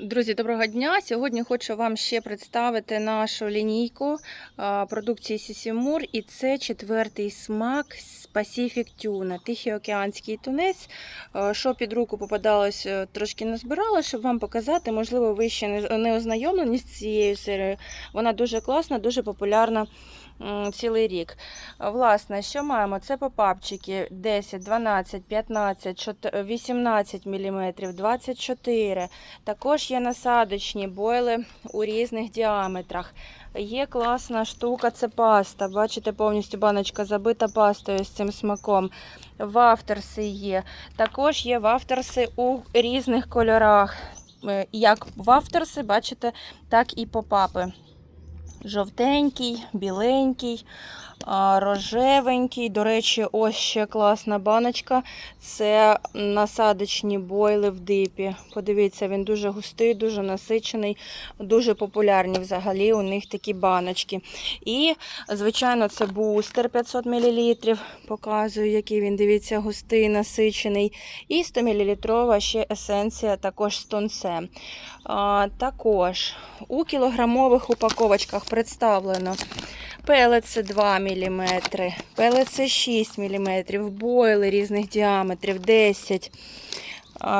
Друзі, доброго дня! Сьогодні хочу вам ще представити нашу лінійку продукції Сісімур. І це четвертий смак з Pacific Tuna, Тихоокеанський тунець. Що під руку попадалось, е, трошки назбирала, щоб вам показати. Можливо, ви ще не- не ознайомлені з цією серією. Вона дуже класна, дуже популярна цілий рік. Власне, що маємо? Це попапчики 10, 12, 15, 18 мм, 24 також є насадочні бойли у різних діаметрах. Є класна штука, це паста. Бачите, повністю баночка забита пастою з цим смаком. Вафтерси є. Також є вафтерси у різних кольорах. Е, Як вафтерси, бачите, так і попапи. Жовтенький, біленький, рожевенький. До речі, ось ще класна баночка. Це насадочні бойли в дипі. Подивіться, він дуже густий, дуже насичений, дуже популярні взагалі у них такі баночки. І, звичайно, це бустер 500 мл. Показую, який він, дивіться, густий, насичений. І 100 мл ще есенція, також з тонцем. Також у кілограмових упаковочках представлено. Пелеце 2 мм, пелеце 6 мм, бойли різних діаметрів 10 а,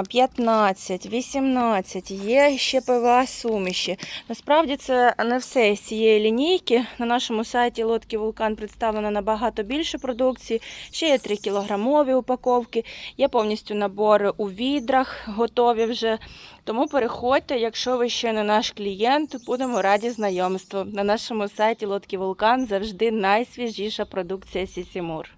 15, 18, є ще ПВА суміші. Насправді це не все з цієї лінійки. На нашому сайті Лодки Вулкан представлено набагато більше продукції. Ще є 3 кілограмові упаковки, є повністю набори у відрах, готові вже. Тому переходьте, якщо ви ще не наш клієнт, будемо раді знайомству. На нашому сайті Лодки Вулкан завжди найсвіжіша продукція Сісімур.